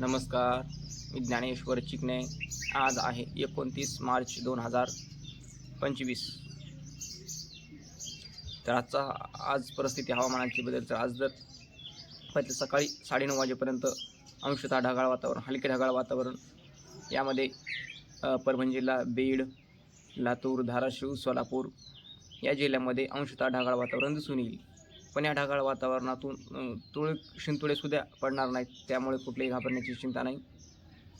नमस्कार मी ज्ञानेश्वर चिकणे आज आहे एकोणतीस मार्च दोन हजार पंचवीस. तर आजचा आज परिस्थिती हवामानाची बदल. तर आज जर पहिले सकाळी साडेनऊ वाजेपर्यंत अंशतः ढगाळ वातावरण हलके ढगाळ वातावरण. यामध्ये परभणी जिल्हा बीड लातूर धाराशिव सोलापूर या जिल्ह्यामध्ये अंशतः ढगाळ वातावरण दिसून येईल. पण या ढगाळ वातावरणातून तुळक शिंतोडे सुद्धा पडणार नाहीत. त्यामुळे कुठलीही घाबरण्याची चिंता नाही.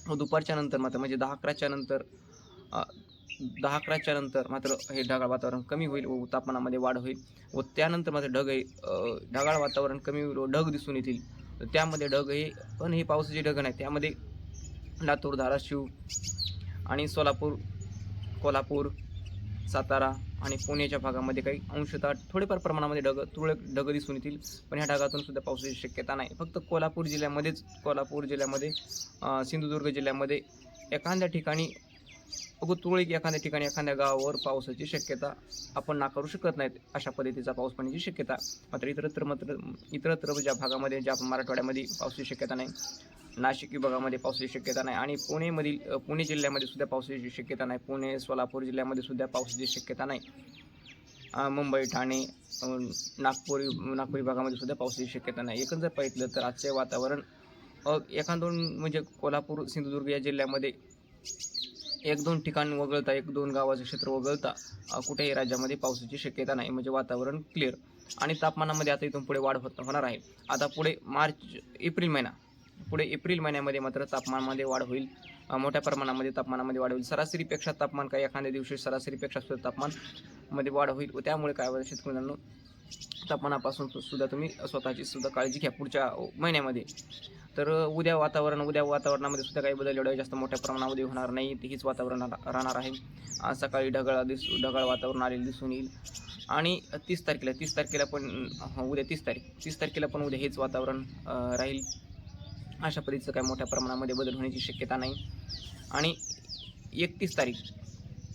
व दुपारच्या नंतर मात्र म्हणजे दहा अकराच्या नंतर दहा अकराच्या नंतर मात्र हे ढगाळ वातावरण कमी होईल व तापमानामध्ये वाढ होईल व त्यानंतर मात्र ढग हे ढगाळ वातावरण कमी होईल व ढग दिसून येतील. त्यामध्ये ढग हे पण हे पावसाचे ढग नाही त्यामध्ये लातूर धाराशिव आणि सोलापूर कोल्हापूर सातारा आणि पुण्याच्या भागामध्ये काही अंशतः थोडेफार प्रमाणामध्ये ढग तुरळक ढग दिसून येतील. पण ह्या ढगातून सुद्धा पावसाची शक्यता नाही. फक्त कोल्हापूर जिल्ह्यामध्येच कोल्हापूर जिल्ह्यामध्ये सिंधुदुर्ग जिल्ह्यामध्ये एखाद्या ठिकाणी अगो तुरळक एखाद्या ठिकाणी एखाद्या गावावर पावसाची शक्यता आपण नाकारू शकत नाहीत. अशा पद्धतीचा पाऊस पडण्याची शक्यता. मात्र इतरत्र मात्र इतरत्र ज्या भागामध्ये ज्या मराठवाड्यामध्ये पावसाची शक्यता नाही. नाशिक विभागामध्ये पावसाची शक्यता नाही आणि पुणेमधील पुणे जिल्ह्यामध्ये सुद्धा पावसाची शक्यता नाही. पुणे सोलापूर जिल्ह्यामध्ये सुद्धा पावसाची शक्यता नाही. मुंबई ठाणे नागपूर नागपूर विभागामध्ये सुद्धा पावसाची शक्यता नाही. एकंदर पाहिलं तर आजचे वातावरण अ, एखाद दोन म्हणजे कोल्हापूर सिंधुदुर्ग या जिल्ह्यामध्ये एक दोन ठिकाण वगळता एक दोन गावाचं क्षेत्र वगळता कुठेही राज्यामध्ये पावसाची शक्यता नाही. म्हणजे वातावरण क्लिअर आणि तापमानामध्ये आता इथून पुढे वाढ होत होणार आहे. आता पुढे मार्च एप्रिल महिना. पुढे एप्रिल महिन्यामध्ये मात्र तापमानामध्ये वाढ होईल. मोठ्या प्रमाणामध्ये तापमानामध्ये वाढ होईल. सरासरीपेक्षा तापमान काही एखाद्या दिवशी सरासरीपेक्षा सुद्धा तापमानामध्ये वाढ होईल. व त्यामुळे काय होईल शेतकऱ्यांना तापमानापासून सुद्धा तुम्ही स्वतःची सुद्धा काळजी घ्या पुढच्या महिन्यामध्ये. तर उद्या वातावरण उद्या वातावरणामध्ये सुद्धा काही बदल एवढ्या जास्त मोठ्या प्रमाणामध्ये होणार नाही. हीच वातावरण राहणार आहे. आज सकाळी ढगाळ दिस ढगाळ वातावरण आलेलं दिसून येईल. आणि तीस तारखेला तीस तारखेला पण उद्या तीस तारीख तीस तारखेला पण उद्या हेच वातावरण राहील. अशा पद्धतीचं काही मोठ्या प्रमाणामध्ये बदल होण्याची शक्यता नाही. आणि एकतीस तारीख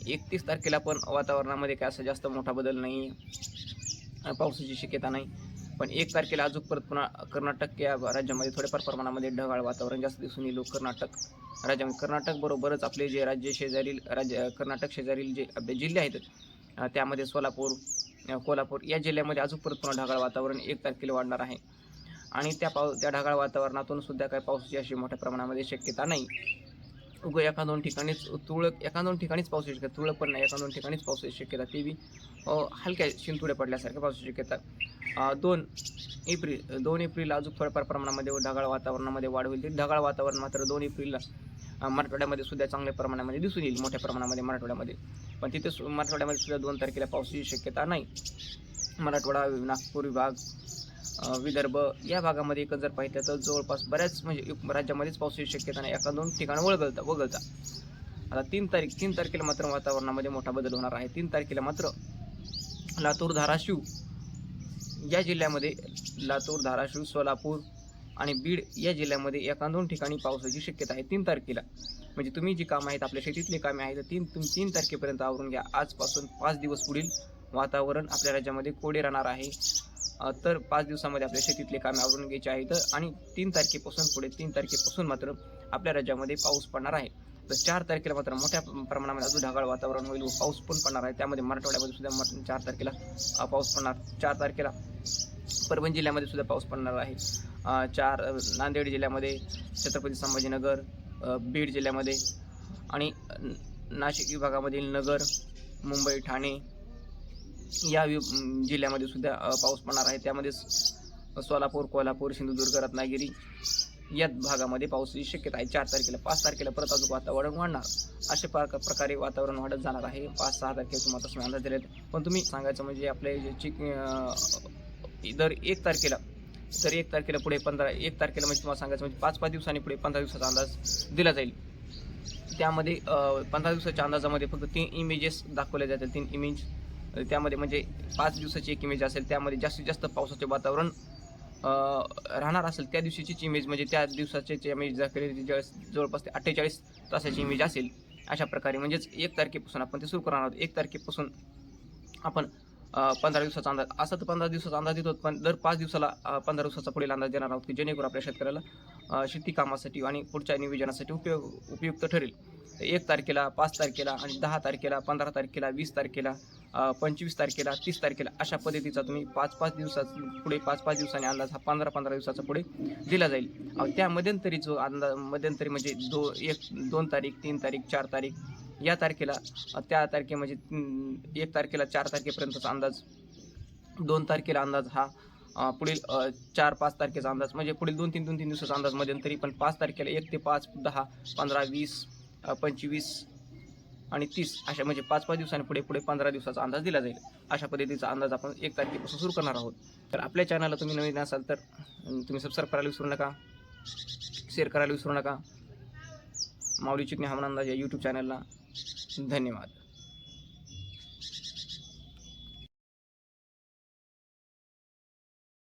एकतीस तारखेला पण वातावरणामध्ये काय असं जास्त मोठा बदल नाही पावसाची शक्यता नाही. पण एक तारखेला अजून परत पुन्हा कर्नाटक या राज्यामध्ये थोड्याफार प्रमाणामध्ये ढगाळ वातावरण जास्त दिसून येईल. कर्नाटक राज्यामध्ये कर्नाटक बरोबरच आपले जे राज्य शेजारील राज्य कर्नाटक शेजारील जे आपले जिल्हे आहेत त्यामध्ये सोलापूर कोल्हापूर या जिल्ह्यामध्ये अजून परत पुन्हा ढगाळ वातावरण एक तारखेला वाढणार आहे. आणि त्या पाव त्या ढगाळ वातावरणातून सुद्धा काही पावसाची अशी मोठ्या प्रमाणामध्ये शक्यता नाही. उगं एका दोन ठिकाणीच तुळक एका दोन ठिकाणीच पावसाची शक्यता तुळक पण नाही एका दोन ठिकाणीच पावसाची शक्यता ती बी हलक्या शिंतुड्या पडल्यासारख्या पावसाची शक्यता दोन एप्रिल दोन एप्रिल अजून थोड्याफार प्रमाणामध्ये ढगाळ वातावरणामध्ये वाढ होईल. ढगाळ वातावरण मात्र दोन एप्रिलला मराठवाड्यामध्ये सुद्धा चांगल्या प्रमाणामध्ये दिसून येईल मोठ्या प्रमाणामध्ये मराठवाड्यामध्ये. पण तिथे सु- मराठवाड्यामध्ये सुद्धा दोन तारखेला पावसाची शक्यता नाही. मराठवाडा नागपूर विभाग विदर्भ या भागामध्ये एकच जर पाहिलं तर जवळपास बऱ्याच म्हणजे एक राज्यामध्येच पावसाची शक्यता नाही एका दोन ठिकाण वळगलता वगळता. आता तीन तारीख तीन तारखेला मात्र वातावरणामध्ये मोठा बदल होणार आहे. तीन तारखेला मात्र लातूर धाराशिव या जिल्ह्यामध्ये लातूर धाराशिव सोलापूर आणि बीड या जिल्ह्यामध्ये एका दोन ठिकाणी पावसाची शक्यता आहे. तीन तारखेला. म्हणजे तुम्ही जी कामं आहेत आपल्या शेतीतली कामे आहेत तीन तुम्ही तीन तारखेपर्यंत आवरून घ्या. आजपासून पाच दिवस पुढील वातावरण आपल्या राज्यामध्ये कोडे राहणार आहे. तर पाच दिवसामध्ये आपल्या शेतीतले कामे आवरून घ्यायचे आहेत आणि तीन तारखेपासून पुढे तीन तारखेपासून मात्र आपल्या राज्यामध्ये पाऊस पडणार आहे. तर चार तारखेला मात्र मोठ्या प्रमाणामध्ये अजून ढगाळ वातावरण होईल व पाऊस पण पडणार आहे. त्यामध्ये मराठवाड्यामध्ये सुद्धा चार तारखेला पाऊस पडणार. चार तारखेला परभणी जिल्ह्यामध्ये सुद्धा पाऊस पडणार आहे. चार नांदेड जिल्ह्यामध्ये छत्रपती संभाजीनगर बीड जिल्ह्यामध्ये आणि नाशिक विभागामधील नगर मुंबई ठाणे या जिल्ह्यामध्ये सुद्धा पाऊस पडणार आहे. त्यामध्ये सोलापूर कोल्हापूर सिंधुदुर्ग रत्नागिरी या भागामध्ये पावसाची शक्यता आहे. चार तारखेला पाच तारखेला परत अजून वातावरण वाढणार. अशा प्रका प्रकारे वातावरण वाढत जाणार आहे. पाच सहा तारखेला तुम्हाला तसं अंदाज दिलेत पण तुम्ही सांगायचं म्हणजे आपले जे चिक दर एक तारखेला तर एक तारखेला पुढे पंधरा एक तारखेला म्हणजे तुम्हाला सांगायचं म्हणजे पाच पाच दिवसांनी पुढे पंधरा दिवसाचा अंदाज दिला जाईल. त्यामध्ये पंधरा दिवसाच्या अंदाजामध्ये फक्त तीन इमेजेस दाखवले जातील. तीन इमेज त्यामध्ये म्हणजे पाच दिवसाची एक इमेज असेल त्यामध्ये जास्तीत जास्त पावसाचे वातावरण राहणार असेल. त्या दिवशीचीच इमेज म्हणजे त्या दिवसाचे इमेज जवळपास ते अठ्ठेचाळीस तासाची इमेज असेल अशा प्रकारे. म्हणजेच एक तारखेपासून आपण ते सुरू करणार आहोत. एक तारखेपासून आपण पंधरा दिवसाचा अंदाज असं तर पंधरा दिवसाचा अंदाज देतो पण दर पाच दिवसाला पंधरा दिवसाचा पुढील अंदाज देणार आहोत की जेणेकरून आपल्या शेतकऱ्याला शेती कामासाठी आणि पुढच्या नियोजनासाठी उपयोग उपयुक्त ठरेल. एक तारखेला पाच तारखेला आणि दहा तारखेला पंधरा तारखेला वीस तारखेला पंचवीस तारखेला तीस तारखेला अशा पद्धतीचा तुम्ही पाच पाच दिवसाचा पुढे पाच पाच दिवसांनी अंदाज हा पंधरा पंधरा दिवसाचा पुढे दिला जाईल. त्या मध्यंतरी जो अंदाज मध्यंतरी म्हणजे दो एक दोन तारीख तीन तारीख चार तारीख या तारखेला त्या तारखे म्हणजे एक तारखेला चार तारखेपर्यंतचा अंदाज दोन तारखेला अंदाज हा पुढील चार पाच तारखेचा अंदाज म्हणजे पुढील दोन तीन दोन तीन दिवसाचा अंदाज मध्यंतरी पण पाच तारखेला एक ते पाच दहा पंधरा वीस पंचवीस आणि तीस अशा म्हणजे पाच पाच दिवसांनी पुढे पुढे पंधरा दिवसाचा अंदाज दिला जाईल. अशा पद्धतीचा अंदाज आपण एक तारखेपासून सुरू करणार आहोत. तर आपल्या चॅनलला तुम्ही नवीन असाल तर तुम्ही सबस्क्राईब करायला विसरू नका. शेअर करायला विसरू नका. माऊली चिकणी हवामान अंदाज या यूट्यूब चॅनलला धन्यवाद.